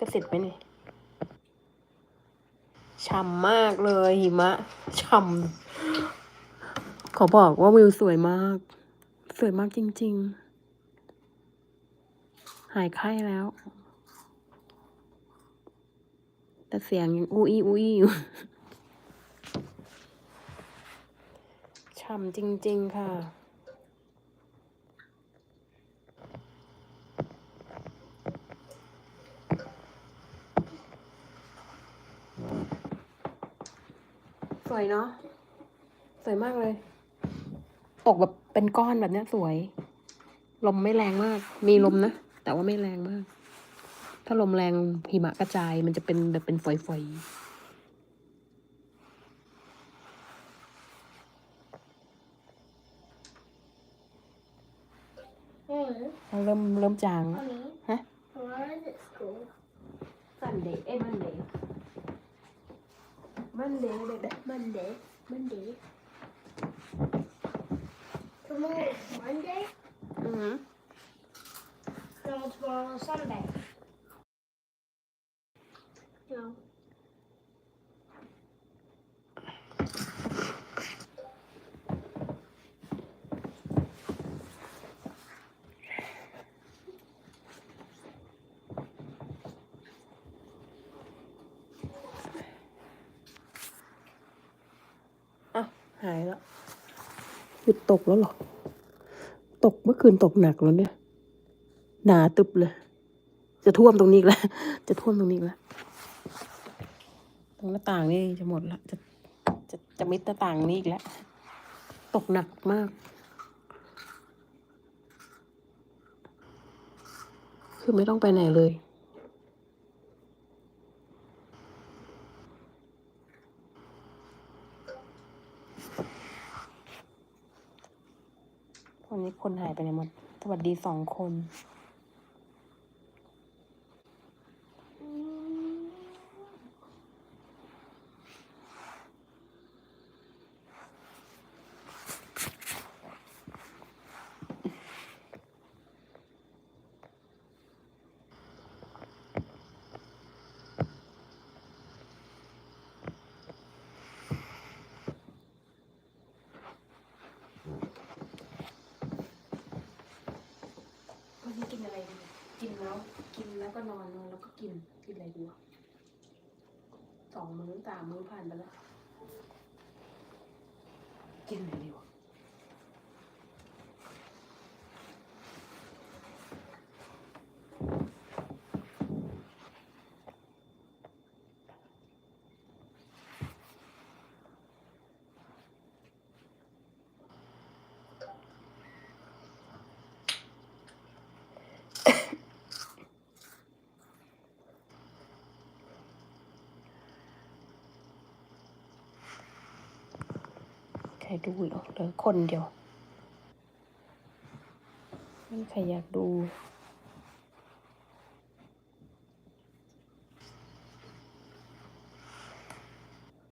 กสิทธิ์ไหมนี่ฉ่ำมากเลยหิมะฉ่ำขอบอกว่าวิวสวยมาก สวยมากจริง ๆ หายไข้แล้ว แต่เสียงยังอู้ยอู้อี้อยู่ฉ่ำจริง ๆ ค่ะ สวยเนาะ สวยมากเลย ตกแบบเป็นก้อนแบบเนี้ยสวย ลมไม่แรงมาก มีลมนะ แต่ว่าไม่แรงมาก ถ้าลมแรงหิมะกระจายมันจะเป็นแบบเป็นฝอยๆ Honey, เริ่มเริ่มจางแล้ว honey, Huh? where is it school? Sunday เอ้ย Monday Monday เด็ก Monday Monday Tomorrow is Monday. อือหือ No, tomorrow is Sunday. หายแล้วหยุดตกแล้วเหรอ ตกเมื่อคืนตกหนักแล้วเนี่ย หนาตึบเลย จะท่วมตรงนี้อีกแล้ว จะท่วมตรงนี้อีกแล้ว ตรงหน้าต่างนี่จะหมดละ จะจะจะมิดหน้าต่างนี้อีกแล้ว ตกหนักมาก คือไม่ต้องไปไหนเลย วันนี้คนหายไปไหนหมด สวัสดีสองคนกินอะไรดี กินแล้ว กินแล้วก็นอนนอนแล้วก็กิน กินอะไรดีวะสองมื้อสามมื้อผ่านไปแล้ว กินอะไรดีวะ ใครดูหรอเหลือคนเดียวไม่มีใครอยากดู